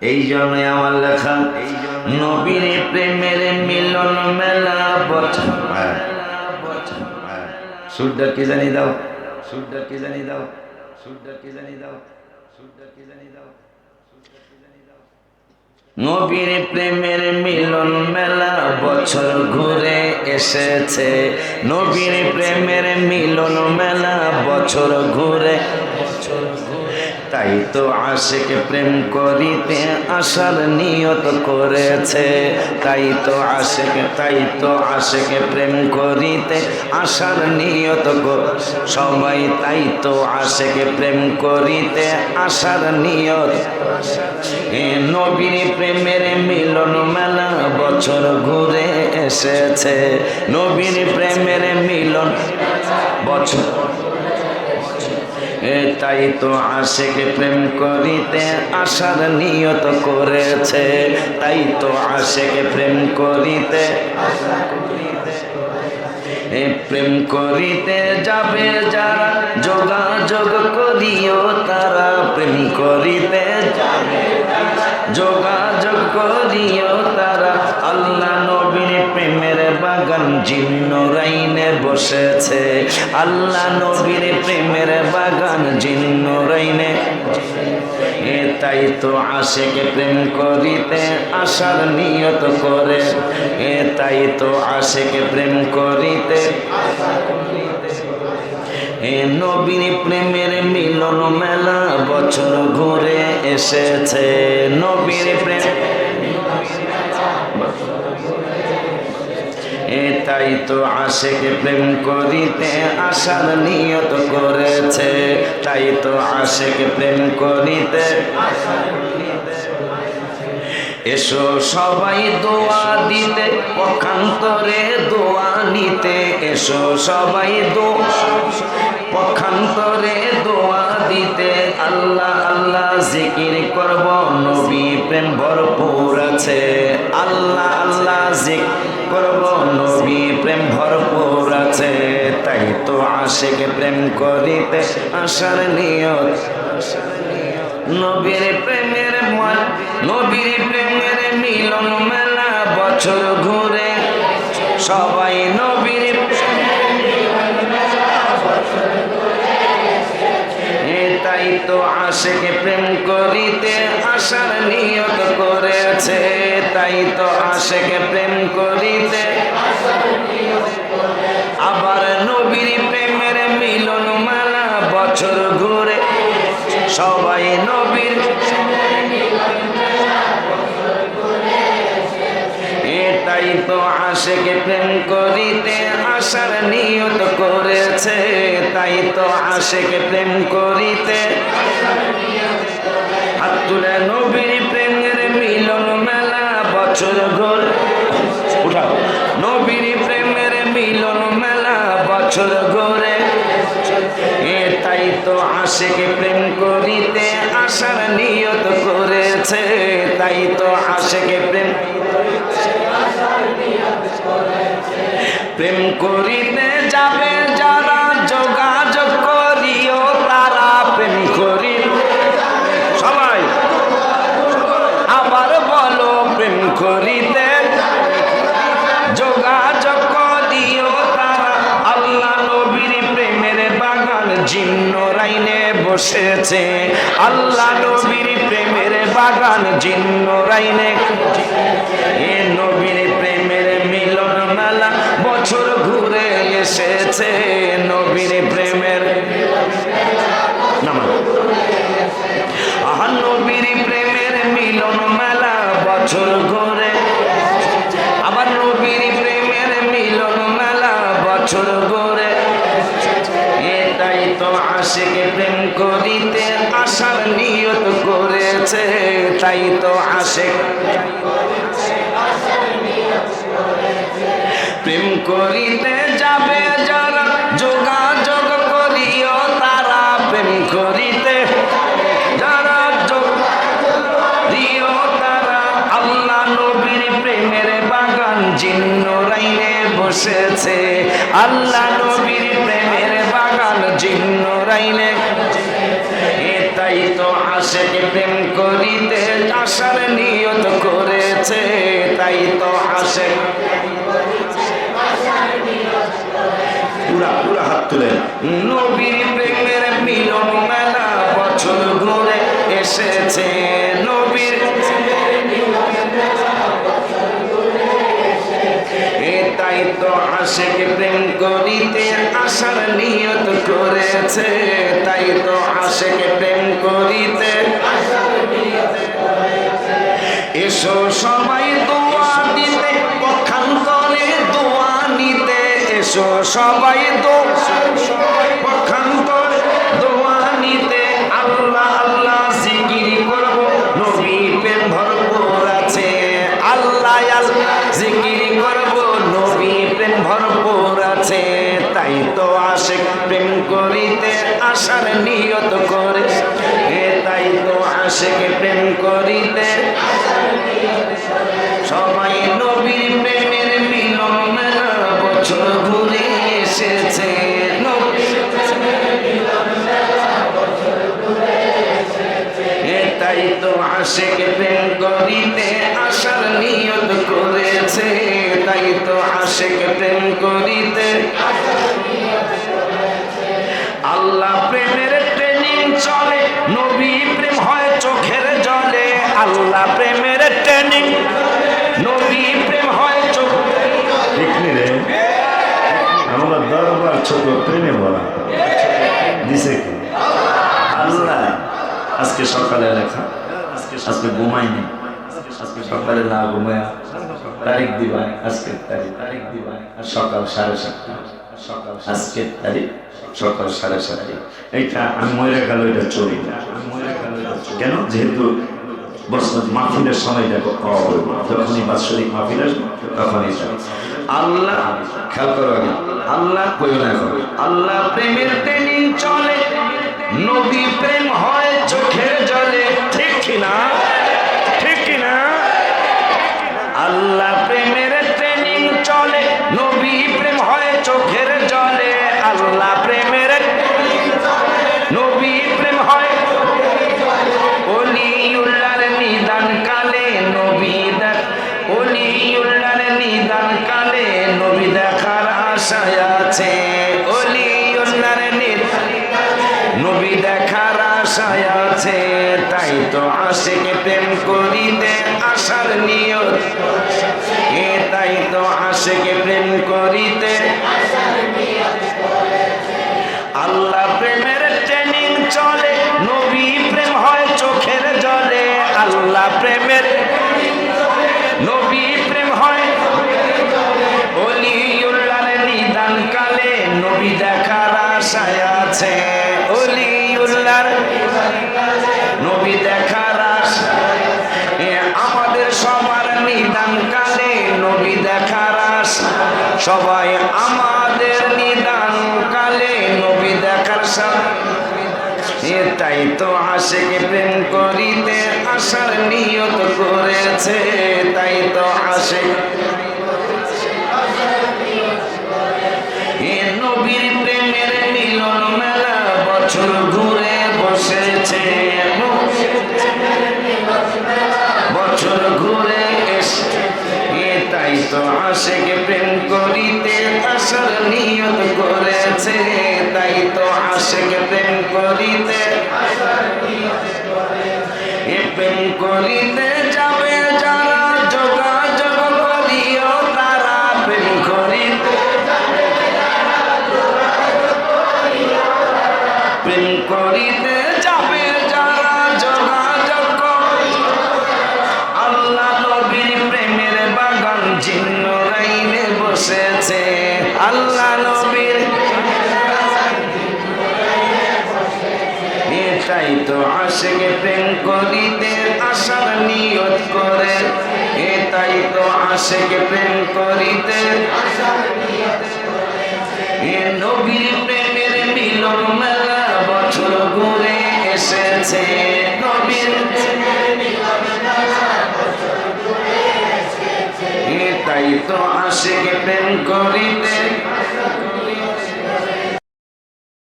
এই জন্যই আমার লেখা, নবীর প্রেমের মিলন মেলা, বছর। সুরটা কি জানি দাও, সুরটা কি জানি দাও, সুরটা কি জানি দাও, সুরটা কি জানি দাও নবীর প্রেমের মিলন মেলা, বছর ঘুরে এসেছে নবীর প্রেমের মিলন মেলা, বছর ঘুরে বছর ঘুরে তাই তো আশেকে প্রেম করিতে আসার নিয়ত করেছে। তাই তো আশেকে, তাই তো আশেকে প্রেম করিতে আসার নিয়ত সবাই তাই তো আশেকে প্রেম করিতে আসার নিয়ত। এ নবীর প্রেমের মিলন মেলা বছর ঘুরে এসেছে। নবীর প্রেমের মিলন বছর তাই তো আশেকে প্রেম করিতে আসার নিয়ত করেছে। তাই তো আশেকে প্রেম করিতে প্রেম করিতে যাবে যারা যোগাযোগ করিও তারা প্রেম করিতে যাবে যোগাযোগ করিও তারা জিন্ন রাইনে বসেছে। আল্লাহ নবীর প্রেমের বাগান জিন্ন রাইনে। এ তাই তো আশেকে প্রেম করিতে আসার নিয়ত করে। এ তাই তো আশেকে প্রেম করিতে এ নবীন প্রেমের মিলন মেলা বছর ঘুরে এসেছে। নবীর প্রেম তাই তো আশেকে প্রেম করিতে আসার নিয়ত করেছে। তাই তো আশেকে প্রেম করিতে এসো সবাই দোয়া দিতে, পক্ষান্তরে দোয়া নিতে। এসো সবাই দো পক্ষান্তরে দোয়া দিতে। আল্লাহ আল্লাহ জিকির করব, নবী প্রেম ভরপুর আছে। আল্লাহ আল্লাহ জিক করব নবী প্রেম ভরপুর আছে, তাই তো আশেকে প্রেম করিতে আসার নিয়ত। নবীর প্রেমের মন নবীর প্রেমের মিলন মেলা বছর ঘুরে। সবাই নবীর এ তাই তো আশেকে প্রেম করিতে আসার নিয়ত করেছে। তাই তো আশেকে প্রেম করিতে আবার নবীর প্রেমের মিলন মেলা বছর ঘুরে সবাই নবীর এটাই তো আশেকে প্রেম করিতে আসার নিয়ত করেছে তাই তো আশেকে প্রেম করিতে হাত তুলে নবীর প্রেমের মিলন মেলা বছর উঠাও। নবীর প্রেমের মিলন মেলা বছর এ তাই তো প্রেম করিতে আসার নিয়ত করেছে, তাই তো আশেকে প্রেম প্রেম করিতে যাবে বসেছে আল্লাহ নবীর প্রেমের বাগান জিন্ন রাইনে করেছে তাই তো আশেক প্রেম করিতে যাবে যারা, যোগাযোগ করিও তারা। প্রেম করিতে যারা দিও তারা। আল্লাহ নবীর প্রেমের বাগান জিন্ন রাইনে বসেছে। আল্লাহ তাই তো আশেক প্রেম করিতে আসার নিয়ত করেছে তাই তো আশেক। পুরা পুরা হাত তুলে নবীর প্রেমের মিলন মেলা বছর ঘুরে এসেছে নবীর তো আশেক প্রেম করিতে আসার নিয়ত করেছে। তাই তো আশেক প্রেম করিতে এসো সবাই দোয়া দিতে পক্ষান্তরে দোয়া নিতে। এসো সবাই দো তো আশেক প্রেম করিতে আসার নিয়ত করে। এ তাই তো আশেক প্রেম করিতে সবাই নবীর প্রেমের মিলন মেলা বছর ঘুরে এসেছে। তাই তো আশেক প্রেম করিতে আসার নিয়ত করেছে। তাই তো আশেক প্রেম করিতে আল্লাহ প্রেমের ট্রেনিং নবী প্রেম হয় চোখ। রে আমরা দরবার ছোট প্রেমে বলা দিছে কি? আল্লাহ আজকে সকালে লেখা। আজকে ঘুমাইনি আজকে সকালে না ঘুমায়া তারিখ দিবা আজকের তারিখ। তারিখ দিবা সকাল সাড়ে সাতটা। সকাল সকাল সাড়ে সাতটা। এইটা আমি মরে গেল এটা চলি না। কেন? যেহেতু বসন্ত মাহফিলের সময়টা পাওয়া হবে যখনই বাৎসরিক মাহফিল আসবে তখনই যাবে। আল্লাহ খেয়াল করো আগে। আল্লাহ কইও না এখন। আল্লাহ প্রেমের ট্রেনিং চলে নবী প্রেম হয় চোখের জলে। ঠিক কিনা? ঠিক কিনা? আল্লাহ প্রেমের ট্রেনিং চলে নবী প্রেম হয় চোখের জলে। আল্লাহ প্রেমের আশেকে প্রেম করিতে আশার নিয়ত। এ তাই তো আশেকে প্রেম করিতে? আল্লাহ প্রেমের ট্রেনিং চলে, নবী প্রেম হয় চোখের জলে। আল্লাহ প্রেমের নবী প্রেম হয় অলিউল্লার নিদান কালে নবী দেখার আশায় আছে। সবাই আমাদের নিদান কালে নবী দেখার সা- এ তাই তো আশেকে প্রেম করিতে আসার নিয়ত করেছে, তাই তো আসে নবীর প্রেমের মিলন মেলা বছর তো আশেকে প্রেম করিতে আসার নিয়ত করেছে তাই তো আশেকে প্রেম করিতে প্রেম করিতে আল্লাহ নবীর এটাই তো আশেকে প্রেম করিতে আসার নিয়ত করে। এটাই তো আশেকে প্রেম করিতে এ নবীর প্রেমের মিলন মেলা বছর ঘুরে এসেছে নবীর এ তাই তো আশিক প্রেম করিতে